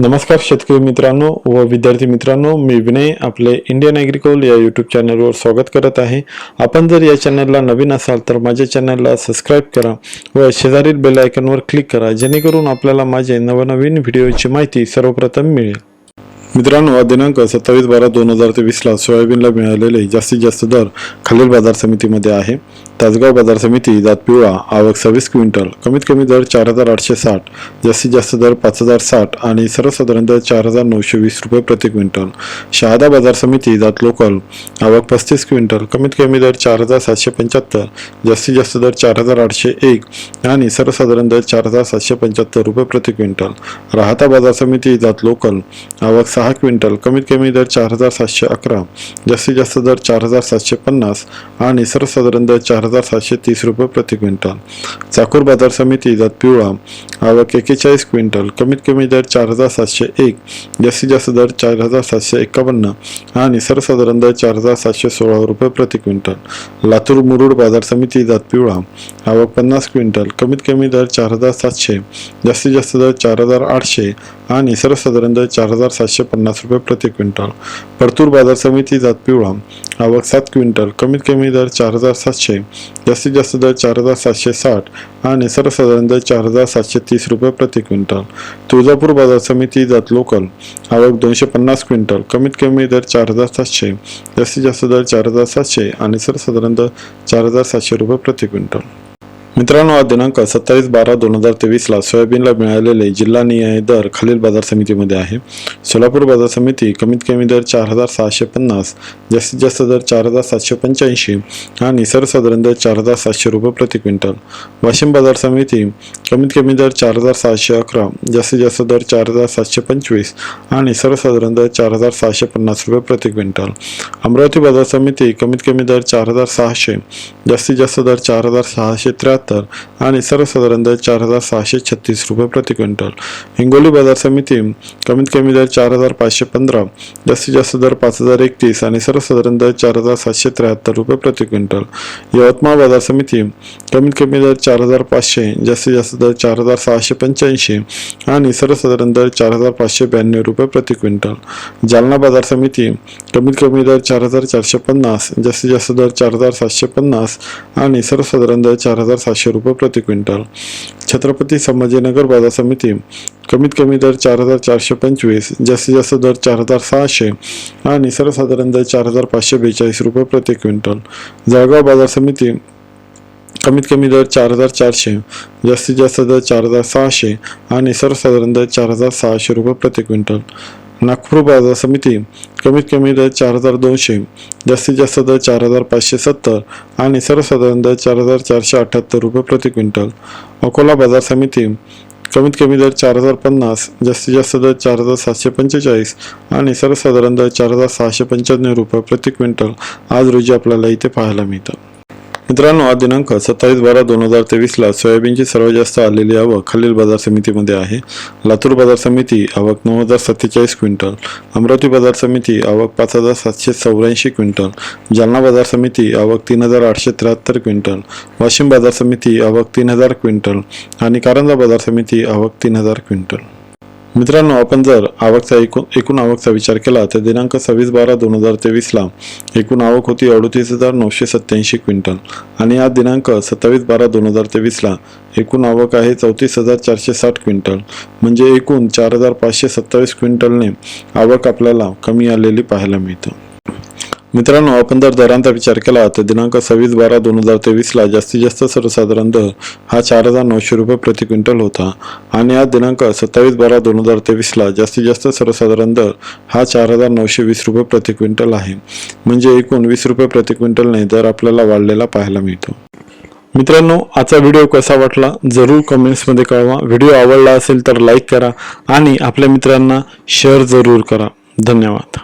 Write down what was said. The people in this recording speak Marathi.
नमस्कार शेतकरी मित्रांनो व विद्यार्थी मित्रांनो मी विनय आपले इंडियन ॲग्रिकोल या यूट्यूब चॅनलवर स्वागत करत आहे. आपण जर या चॅनलला नवीन असाल तर माझ्या चॅनलला सबस्क्राईब करा व शेजारील बेल आयकॉनवर क्लिक करा जेणेकरून आपल्याला माझे नवनवीन व्हिडिओची माहिती सर्वप्रथम मिळेल. मित्रांनो दिनांक सत्तावीस बारा दोन हजार तेवीसला सोयाबीनला मिळालेले जास्तीत जास्त दर खालील बाजार समितीमध्ये आहे. तासगाव बाजार समिती जात पिवळा आवक सव्वीस क्विंटल. कमीत कमी दर चार हजार आठशे साठ जास्तीत जास्त दर पाच हजार साठ आणि सर्वसाधारण दर चार हजार नऊशे वीस रुपये प्रति क्विंटल. शहादा बाजार समिती जात लोकल आवक पस्तीस क्विंटल. कमीत कमी दर चार हजार सातशे पंच्याहत्तर जास्तीत जास्त दर चार हजार आठशे एक आणि सर्वसाधारण दर चार हजार सातशे पंच्याहत्तर रुपये प्रति क्विंटल. राहता बाजार समिती जात लोकल आवक सहा क्विंटल. कमीत कमी दर चार हजार सातशे अकरा जास्तीत जास्त दर चार हजार सातशे पन्नास आणि सर्वसाधारण दर चार हजार सातशे तीस रुपये प्रति क्विंटल. चाकूर बाजार समिती जात पिवळा. आवक एकेचाळीस क्विंटल. कमीत कमी दर चार हजार सातशे एक. जास्तीत जास्त दर चार हजार सातशे एकावन्न. आणि सर्वसाधारण दर चार हजार सातशे सोळा रुपये प्रति क्विंटल. लातूर मुरुड बाजार समिती जात पिवळा. आवक पन्नास क्विंटल. कमीत कमी दर चार हजार सातशे. जास्तीत जास्त दर चार हजार आठशे. आणि सर्वसाधारण दर चार हजार सातशे पन्नास रुपये प्रति क्विंटल. परतूर बाजार समिती जात पिवळा. आवक सात क्विंटल. कमीत कमी दर चार हजार सातशे जास्तीत जास्त दर चार हजार सातशे साठ आणि सर्वसाधारण दर चार हजार सातशे तीस रुपये प्रति क्विंटल. तुळजापूर बाजार समिती जात लोकल. आवक दोनशे पन्नास क्विंटल. कमीत कमी दर चार हजार सातशे जास्तीत जास्त दर चार हजार सातशे आणि सर्वसाधारण दर चार हजार सातशे रुपये प्रति क्विंटल. मित्रांनो आज दिनांक सत्तावीस बारा दोन हजार तेवीसला सोयाबीनला मिळालेले जिल्हा निय दर खालील बाजार समितीमध्ये आहे. सोलापूर बाजार समिती कमीत कमी दर चार हजार सहाशे पन्नास जास्तीत जास्त दर चार हजार सातशे पंच्याऐंशी आणि सर्वसाधारण दर चार हजार सातशे रुपये प्रति क्विंटल. वाशिम बाजार समिती कमीत कमी दर चार हजार सहाशे अकरा जास्तीत जास्त दर चार हजार सातशे पंचवीस आणि सर्वसाधारण दर चार हजार सहाशे पन्नास रुपये प्रति क्विंटल. अमरावती बाजार समिती कमीत कमी दर चार हजार सहाशे जास्तीत जास्त दर चार हजार सहाशे त्र्याहत्तर आणि सर्वसाधारण दर चार हजार सहाशे छत्तीस रुपये प्रति क्विंटल. हिंगोली बाजार समिती कमीत कमी दर चार हजार पाचशे पंधरा जास्तीत जास्त दर पाच हजार एकतीस आणि सर्वसाधारण दर चार हजार सातशे त्र्याहत्तर रुपये प्रति क्विंटल. यवतमाळ बाजार समिती कमीत कमी दर चार हजार पाचशे जास्तीत जास्त दर चार हजार सहाशे पंच्याऐंशी आणि सर्वसाधारण दर चार हजार पाचशे ब्याण्णव रुपये प्रति क्विंटल. जालना बाजार समिती कमीत कमी दर चार हजार चारशे पन्नास जास्तीत जास्त दर चार हजार सातशे पन्नास आणि सर्वसाधारण दर चार हजार सातशे रुपये प्रति क्विंटल. छत्रपती संभाजीनगर बाजार समिती कमीत कमी दर चार हजार चारशे पंचवीस जास्तीत जास्त दर चार हजार सहाशे आणि सर्वसाधारण दर चार हजार पाचशे बेचाळीस रुपये प्रति क्विंटल. जळगाव बाजार समिती कमीत कमी दर चार हजार चारशे जास्तीत जास्त दर चार हजार सहाशे आणि सर्वसाधारण दर चार हजार सहाशे रुपये प्रति क्विंटल. नागपूर बाजार समिती कमीत कमी दर चार हजार दोनशे जास्तीत जास्त दर चार हजार पाचशे सत्तर आणि सर्वसाधारण दर चार हजार चारशे अठ्ठ्याहत्तर रुपये प्रति क्विंटल. अकोला बाजार समिती कमीत कमी दर चार हजार पन्नास जास्तीत जास्त दर चार हजार सातशे पंचेचाळीस आणि सर्वसाधारण दर चार हजार सहाशे पंच्याण्णव रुपये प्रति क्विंटल आज रोजी आपल्याला इथे पाहायला मिळतं. मित्रांनो आज दिनांक सत्तावीस बारा दोन हजार तेवीसला सोयाबीनची सर्वात जास्त आलेली आवक खालील बाजार समितीमध्ये आहे. लातूर बाजार समिती आवक नऊ हजार सत्तेचाळीस क्विंटल अमरावती बाजार समिती आवक पाच हजार सातशे चौऱ्याऐंशी क्विंटल जालना बाजार समिती आवक तीन हजार आठशे त्र्याहत्तर क्विंटल वाशिम बाजार समिती आवक तीन हजार क्विंटल आणि कारंजा बाजार समिती आवक तीन हजार क्विंटल. मित्रांनो आपण जर आवकचा एकूण एकूण आवकचा विचार केला तर दिनांक सव्वीस बारा दोन हजार तेवीसला एकूण आवक होती अडतीस हजार नऊशे सत्याऐंशी क्विंटल. आणि आज दिनांक सत्तावीस बारा दोन हजार तेवीसला एकूण आवक आहे चौतीस हजार चारशे साठ क्विंटल. म्हणजे एकूण चार हजार पाचशे सत्तावीस क्विंटलने आवक आपल्याला कमी आलेली पाहायला मिळतं. मित्रांनो आपण जर दरांचा विचार केला तर दिनांक सव्वीस बारा दोन हजार तेवीसला जास्तीत जास्त सर्वसाधारण दर हा चार हजार नऊशे रुपये प्रति क्विंटल होता. आणि आज दिनांक सत्तावीस बारा दोन हजार तेवीसला जास्तीत जास्त सर्वसाधारण दर हा चार हजार नऊशे वीस रुपये प्रति क्विंटल आहे. म्हणजे एकूण वीस रुपये प्रति क्विंटलने दर आपल्याला वाढलेला पाहायला मिळतो. मित्रांनो आजचा व्हिडिओ कसा वाटला जरूर कमेंट्समध्ये कळवा. व्हिडिओ आवडला असेल तर लाईक करा आणि आपल्या मित्रांना शेअर जरूर करा. धन्यवाद.